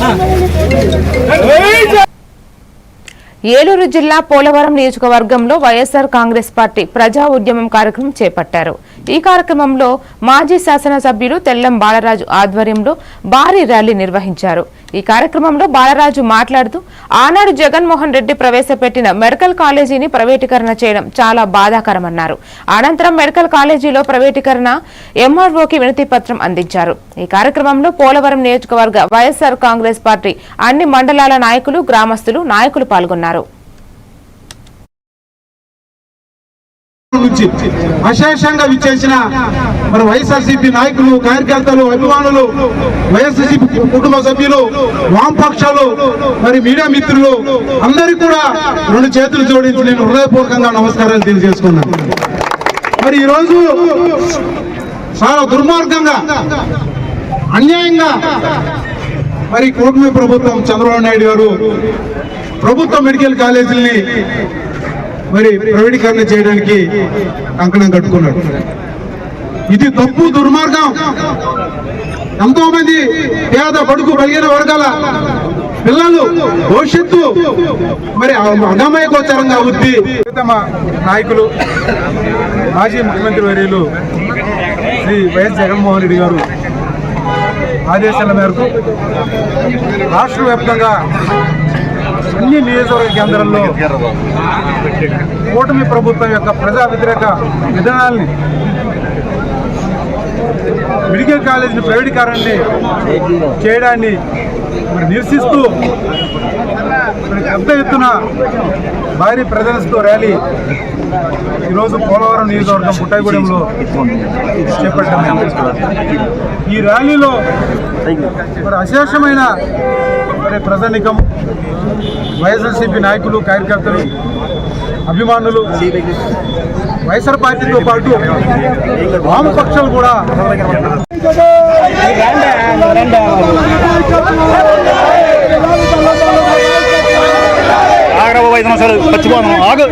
হ্যাঁ। ఏలూరు జిల్లా పోలవరం నియోజకవర్గంలో వైఎస్ఆర్ కాంగ్రెస్ పార్టీ ప్రజా ఉద్యమం కార్యక్రమం చేపట్టారు. ఈ కార్యక్రమంలో మాజీ శాసనసభ్యులు తెల్లం బాలరాజు ఆధ్వర్యంలో భారీ ర్యాలీ నిర్వహించారు. ఈ కార్యక్రమంలో బాలరాజు మాట్లాడుతూ ఆనాడు జగన్మోహన్ రెడ్డి ప్రవేశపెట్టిన మెడికల్ కాలేజీని ప్రైవేటీకరణ చేయడం చాలా బాధాకరమన్నారు. అనంతరం మెడికల్ కాలేజీలో ప్రైవేటీకరణ ఎంఆర్ఓకి వినతి పత్రం అందించారు. ఈ కార్యక్రమంలో పోలవరం నియోజకవర్గ వైఎస్ఆర్ కాంగ్రెస్ పార్టీ అన్ని మండలాల నాయకులు గ్రామస్తులు నాయకులు పాల్గొన్నారు. నుంచి అశేషంగా విచ్చేసిన మన వైఎస్ఆర్సీపీ నాయకులు కార్యకర్తలు అభిమానులు వైఎస్ఆర్సీపీ కుటుంబ సభ్యులు వామపక్షాలు మరి మీడియా మిత్రులు అందరికీ కూడా రెండు చేతులు జోడించి నేను హృదయపూర్వకంగా నమస్కారాలు తెలియజేసుకున్నాను. మరి ఈరోజు చాలా దుర్మార్గంగా అన్యాయంగా మరి కూటమి ప్రభుత్వం చంద్రబాబు నాయుడు గారు ప్రభుత్వ మెడికల్ కాలేజీల్ని మరి ప్రైవేటీకరణ చేయడానికి కంకణం కట్టుకున్నాడు. ఇది తప్పు దుర్మార్గం. ఎంతో మంది పేద బడుగు బలిగిన వర్గాల పిల్లలు భవిష్యత్తు. మరి అగమయ గోచరంగా అవుద్ది తమ నాయకులు మాజీ ముఖ్యమంత్రి వర్యులు శ్రీ వైఎస్ జగన్మోహన్ రెడ్డి గారు ఆదేశాల మేరకు రాష్ట్ర వ్యాప్తంగా అన్ని నియోజకవర్గ కేంద్రాల్లో కూటమి ప్రభుత్వం యొక్క ప్రజా వ్యతిరేక విధానాల్ని మెడికల్ కాలేజీని ప్రైవేటీకరణని చేయడాన్ని మరి నిరసిస్తూ పెద్ద ఎత్తున భారీ ప్రజలతో ర్యాలీ ఈరోజు పోలవరం నియోజకవర్గం పుట్టాయిగూడెంలో చేపట్టాము ఈ ర్యాలీలో మరి అశేషమైన మరి ప్రజానికం వైఎస్ఆర్సీపీ నాయకులు కార్యకర్తలు అభిమానులు వైఎస్ఆర్ పార్టీతో పాటు వామపక్షాలు కూడా ఆగరా బాబు ఐదు నిమిషాలు పచ్చిపోదాం. ఆగు.